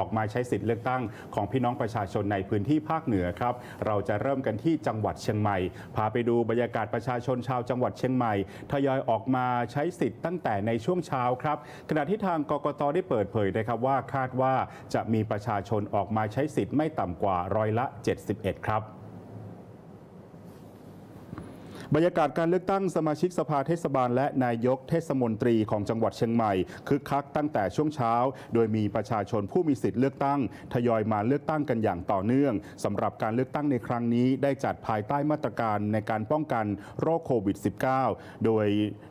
ออกมาใช้สิทธิ์เลือกตั้งของพี่น้องประชาชนในพื้นที่ภาคเหนือครับ เราจะเริ่มกันที่จังหวัดเชียงใหม่ พาไปดูบรรยากาศประชาชนชาวจังหวัดเชียงใหม่ทยอยออกมาใช้สิทธิ์ตั้งแต่ในช่วงเช้าครับ ขณะที่ทางกกตได้เปิดเผยนะครับว่าคาดว่าจะมีประชาชนออกมาใช้สิทธิ์ไม่ต่ำกว่าร้อยละ 71 ครับ บรรยากาศการเลือกตั้งสมาชิกสภาเทศบาล และนายกเทศมนตรีของจังหวัดเชียงใหม่คึกคักตั้งแต่ช่วงเช้า โดยมีประชาชนผู้มีสิทธิ์เลือกตั้ง ทยอยมาเลือกตั้งกันอย่างต่อเนื่องสำหรับการเลือกตั้งในครั้งนี้ ได้จัดภายใต้มาตรการในการป้องกันโรคโควิด -19 โดย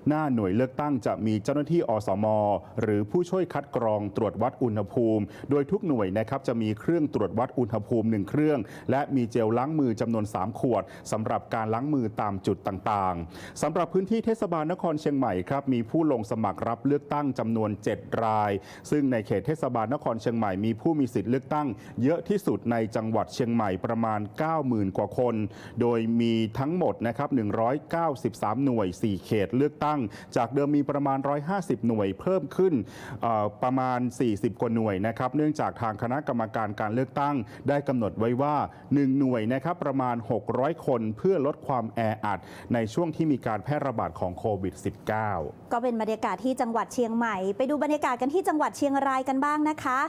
หน้าหน่วยเลือกตั้งจะมีเจ้าหน้าที่อสม หรือผู้ช่วยคัดกรองตรวจวัดอุณหภูมิ โดยทุกหน่วยนะครับจะมีเครื่องตรวจวัดอุณหภูมิหนึ่งเครื่อง และมีเจลล้างมือจำนวน 3 ขวดสำหรับการล้างมือตามจุดต่างๆสำหรับพื้นที่เทศบาลนครเชียงใหม่ครับมีผู้ลงสมัครรับเลือกตั้งจำนวน 7 ราย ซึ่งในเขตเทศบาลนครเชียงใหม่มีผู้มีสิทธิ์เลือกตั้ง เยอะที่สุดในจังหวัดเชียงใหม่ประมาณ 90,000 กว่าคน โดยมีทั้งหมดนะครับ193 หน่วย 4 เขตเลือกตั้ง จากเดิมมีประมาณ 150 หน่วยเพิ่มขึ้นประมาณ 40 กว่าหน่วยนะครับเนื่องจากทางคณะกรรมการการเลือกตั้ง ได้กำหนดไว้ว่า 1 หน่วยนะครับประมาณ 600 คนเพื่อลดความแออัดในช่วงที่มีการแพร่ระบาดของโควิด -19 ก็เป็นบรรยากาศที่จังหวัดเชียงใหม่ ไปดูบรรยากาศกันที่จังหวัดเชียงรายกันบ้างนะคะ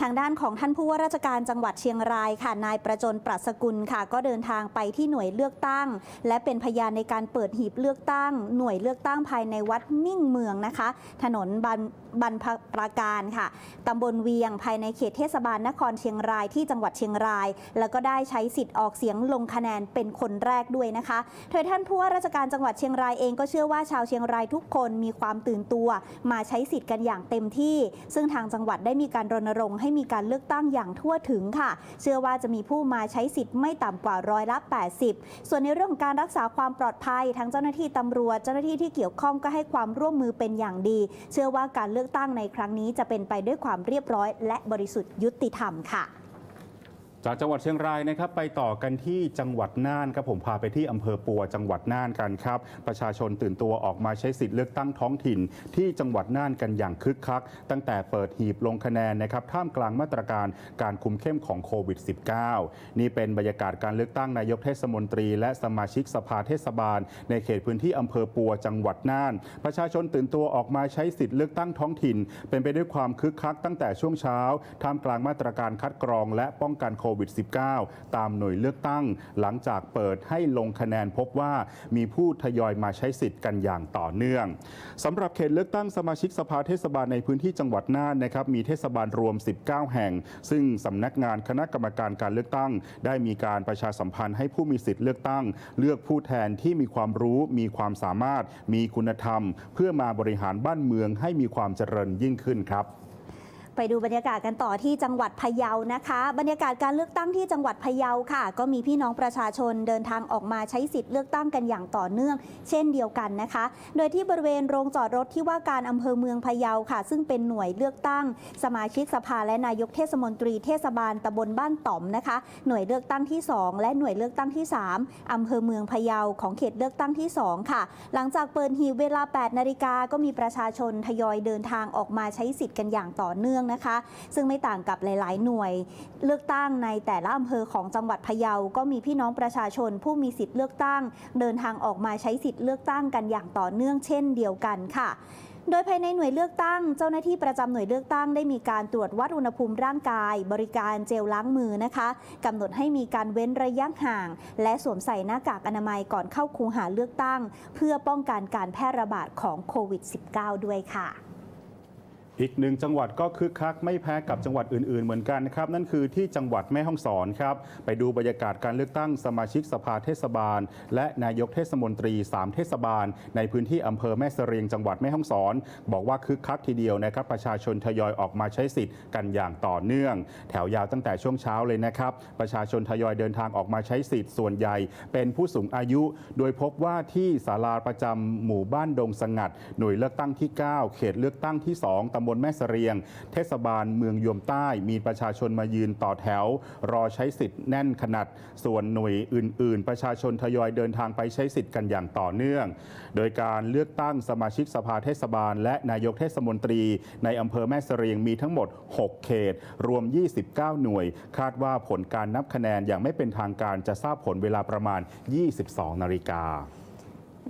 ทางด้านของท่านผู้ว่าราชการจังหวัดเชียงรายค่ะ นายประจนปรัชกุลค่ะ ก็เดินทางไปที่หน่วยเลือกตั้ง และเป็นพยานในการเปิดหีบเลือกตั้ง หน่วยเลือกตั้งภายในวัดมิ่งเมืองนะคะ ถนนบันบันพปราการค่ะตำบลเวียงภายในเขตเทศบาลนครเชียงรายที่จังหวัดเชียงราย แล้วก็ได้ใช้สิทธิ์ออกเสียงลงคะแนนเป็นคนแรกด้วยนะคะโดยท่านผู้ว่าราชการจังหวัดเชียงรายเองก็เชื่อว่าชาวเชียงรายทุกคนมีความตื่นตัว มาใช้สิทธิ์กันอย่างเต็มที่ ซึ่งทางจังหวัดได้มีการรณรงค์ให้มีการเลือกตั้งอย่างทั่วถึงค่ะ เชื่อว่าจะมีผู้มาใช้สิทธิ์ไม่ต่ำกว่าร้อยละ 80 ส่วนในเรื่องของการรักษาความปลอดภัยทั้งเจ้าหน้าที่ตำรวจเจ้าหน้าที่ที่เกี่ยวข้องก็ให้ความร่วมมือเป็นอย่างดี เชื่อว่าการเลือกตั้งในครั้งนี้จะเป็นไปด้วยความเรียบร้อย และบริสุทธิ์ยุติธรรมค่ะ จากจังหวัดเชียงรายนะครับไปต่อกันที่จังหวัดน่านครับผมพาไปที่อำเภอปัวจังหวัดน่านกันครับ ประชาชนตื่นตัวออกมาใช้สิทธิ์เลือกตั้งท้องถิ่น ที่จังหวัดน่านกันอย่างคึกคัก ตั้งแต่เปิดหีบลงคะแนนนะครับท่ามกลางมาตรการการคุมเข้มของโควิด -19 นี่เป็นบรรยากาศการเลือกตั้งนายกเทศมนตรี และสมาชิกสภาเทศบาล ในเขตพื้นที่อำเภอปัวจังหวัดน่าน ประชาชนตื่นตัวออกมาใช้สิทธิ์เลือกตั้งท้องถิ่น เป็นไปด้วยความคึกคัก ตั้งแต่ช่วงเช้าท่ามกลางมาตรการคัดกรองและป้องกันโควิด -19 ตามหน่วยเลือกตั้ง หลังจากเปิดให้ลงคะแนนพบว่ามีผู้ทยอยมาใช้สิทธิ์กันอย่างต่อเนื่องสำหรับเขตเลือกตั้งสมาชิกสภาเทศบาลในพื้นที่จังหวัดน่านนะครับมีเทศบาลรวม 19 แห่ง ซึ่งสำนักงานคณะกรรมการการเลือกตั้ง ได้มีการประชาสัมพันธ์ให้ผู้มีสิทธิ์เลือกตั้ง เลือกผู้แทนที่มีความรู้มีความสามารถ มีคุณธรรม เพื่อมาบริหารบ้านเมืองให้มีความเจริญยิ่งขึ้นครับ ไปดูบรรยากาศกันต่อที่จังหวัดพะเยานะคะ บรรยากาศการเลือกตั้งที่จังหวัดพะเยาค่ะ ก็มีพี่น้องประชาชนเดินทางออกมาใช้สิทธิ์เลือกตั้งกันอย่างต่อเนื่อง เช่นเดียวกันนะคะ โดยที่บริเวณโรงจอดรถที่ว่าการอำเภอเมืองพะเยาค่ะ ซึ่งเป็นหน่วยเลือกตั้ง สมาชิกสภาและนายกเทศมนตรีเทศบาลตำบลบ้านต่อมนะคะ หน่วยเลือกตั้งที่ 2 และหน่วยเลือกตั้งที่ 3อำเภอเมืองพะเยาของเขตเลือกตั้งที่ 2 ค่ะ หลังจากเปิดหีบเวลา 8 นาฬิกาก็มีประชาชนทยอยเดินทางออกมาใช้สิทธิ์กันอย่างต่อเนื่องนะคะ ซึ่งไม่ต่างกับหลาย ๆ หน่วย เลือกตั้งในแต่ละอำเภอของจังหวัดพะเยา ก็มีพี่น้องประชาชนผู้มีสิทธิ์เลือกตั้ง เดินทางออกมาใช้สิทธิ์เลือกตั้งกันอย่างต่อเนื่องเช่นเดียวกันค่ะโดยภายในหน่วยเลือกตั้ง เจ้าหน้าที่ประจำหน่วยเลือกตั้งได้มีการตรวจวัดอุณหภูมิร่างกาย บริการเจลล้างมือนะคะกำหนดให้มีการเว้นระยะห่าง และสวมใส่หน้ากากอนามัยก่อนเข้าคูหาเลือกตั้ง เพื่อป้องกันการแพร่ระบาดของโควิด -19 ด้วยค่ะ อีกหนึ่งจังหวัดก็คึกคักไม่แพ้กับจังหวัดอื่นๆ เหมือนกันนะครับนั่นคือที่จังหวัดแม่ฮ่องสอนครับไปดูบรรยากาศการเลือกตั้งสมาชิกสภาเทศบาล และนายกเทศมนตรี 3 เทศบาล ในพื้นที่อำเภอแม่เสรียงจังหวัดแม่ฮ่องสอน บอกว่าคึกคักทีเดียวนะครับประชาชนทยอยออกมาใช้สิทธิ์กันอย่างต่อเนื่อง แถวยาวตั้งแต่ช่วงเช้าเลยนะครับประชาชนทยอยเดินทางออกมาใช้สิทธิ์ส่วนใหญ่ เป็นผู้สูงอายุ โดยพบว่าที่ศาลาประจำหมู่บ้านดงสงัด หน่วยเลือกตั้งที่ 9 เขตเลือกตั้งที่ 2ตำบลแม่เสรียง เทศบาลเมืองยวมใต้ มีประชาชนมายืนต่อแถว รอใช้สิทธิ์แน่นขนาด ส่วนหน่วยอื่น ๆ ประชาชนทยอยเดินทางไปใช้สิทธิ์กันอย่างต่อเนื่อง โดยการเลือกตั้งสมาชิกสภาเทศบาล และนายกเทศมนตรี ในอำเภอแม่เสรียงมีทั้งหมด 6 เขต รวม 29 หน่วย คาดว่าผลการนับคะแนนอย่างไม่เป็นทางการจะทราบผลเวลาประมาณ 22 นาฬิกา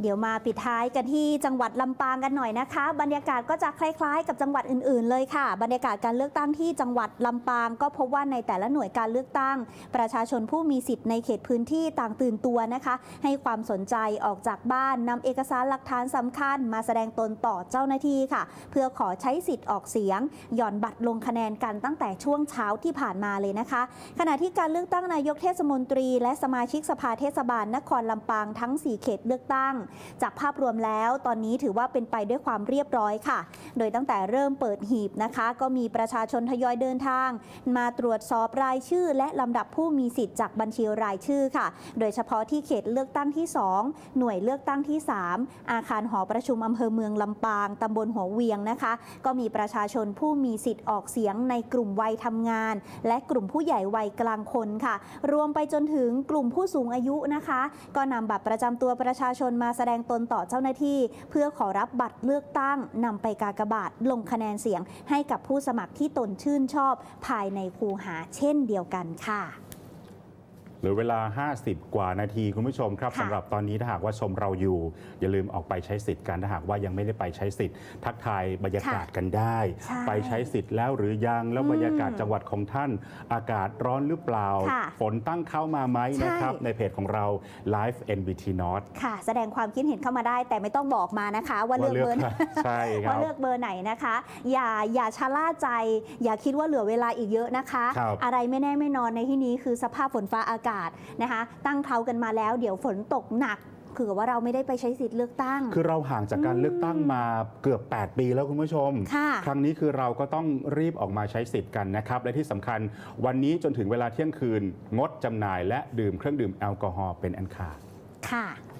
เดี๋ยวมาปิดท้ายกันที่จังหวัดลำปางกันหน่อยนะคะ บรรยากาศก็จะคล้ายๆ กับจังหวัดอื่นๆเลยค่ะ บรรยากาศการเลือกตั้งที่จังหวัดลำปางก็พบว่าในแต่ละหน่วยการเลือกตั้ง ประชาชนผู้มีสิทธิ์ในเขตพื้นที่ต่างตื่นตัวนะคะ ให้ความสนใจออกจากบ้านนำเอกสารหลักฐานสำคัญ มาแสดงตนต่อเจ้าหน้าที่ค่ะ เพื่อขอใช้สิทธิ์ออกเสียง หย่อนบัตรลงคะแนนกันตั้งแต่ช่วงเช้าที่ผ่านมาเลยนะคะ ขณะที่การเลือกตั้งนายกเทศมนตรี และสมาชิกสภาเทศบาลนครลำปางทั้ง 4 เขตเลือกตั้งจากภาพรวมแล้วตอนนี้ถือว่าเป็นไปด้วยความเรียบร้อยค่ะ โดยตั้งแต่เริ่มเปิดหีบนะคะ ก็มีประชาชนทยอยเดินทาง มาตรวจสอบรายชื่อ และลำดับผู้มีสิทธิ์จากบัญชีรายชื่อค่ะ โดยเฉพาะที่เขตเลือกตั้งที่ 2 หน่วยเลือกตั้งที่ 3 อาคารหอประชุมอำเภอเมืองลำปางตำบลหัวเวียงนะคะ ก็มีประชาชนผู้มีสิทธิ์ออกเสียงในกลุ่มวัยทำงาน และกลุ่มผู้ใหญ่วัยกลางคนค่ะ รวมไปจนถึงกลุ่มผู้สูงอายุนะคะ ก็นำบัตรประจำตัวประชาชนมาแสดงตนต่อเจ้าหน้าที่ เพื่อขอรับบัตรเลือกตั้งนำไปกากบาทลงคะแนนเสียงให้กับผู้สมัครที่ตนชื่นชอบ ภายในคูหาเช่นเดียวกันค่ะ หลือเวลา 50 กว่านาทีคุณผู้ชมครับค่ะสำหรับตอนนี้ถ้าหากว่าชมเราอยู่ อย่าลืมออกไปใช้สิทธิ์กันถ้าหากว่ายังไม่ได้ไปใช้สิทธิ์ ทักทายบรรยากาศกันได้ใช่ไปใช้สิทธิ์แล้วหรือยังแล้วอืมบรรยากาศจังหวัดของท่าน อากาศร้อนหรือเปล่าค่ะฝนตั้งเข้ามาไหมใช่นะครับ ในเพจของเรา Live NBT North ค่ะ แสดงความคิดเห็นเข้ามาได้ แต่ไม่ต้องบอกมานะคะ ว่าเลือกเบอร์ไหนใช่ครัว่าบเลือกเบอร์ไหนนะคะ อย่าอย่าชะล่าใจ อย่าคิดว่าเหลือเวลาอีกเยอะนะคะครับอะไรไม่แน่ไม่นอนในที่นี้คือสภาพฝนฟ้าอากาศนะคะ ตั้งเขากันมาแล้ว เดี๋ยวฝนตกหนักคือว่าเราไม่ได้ไปใช้สิทธิ์เลือกตั้ง คือเราห่างจากการอืมเลือกตั้งมาเกือบ 8 ปีแล้วคุณผู้ชมค่ะครั้งนี้คือเราก็ต้องรีบออกมาใช้สิทธิ์กันนะครับ และที่สำคัญวันนี้จนถึงเวลาเที่ยงคืน งดจำหน่ายและดื่มเครื่องดื่มแอลกอฮอล์เป็นอันขาดค่ะ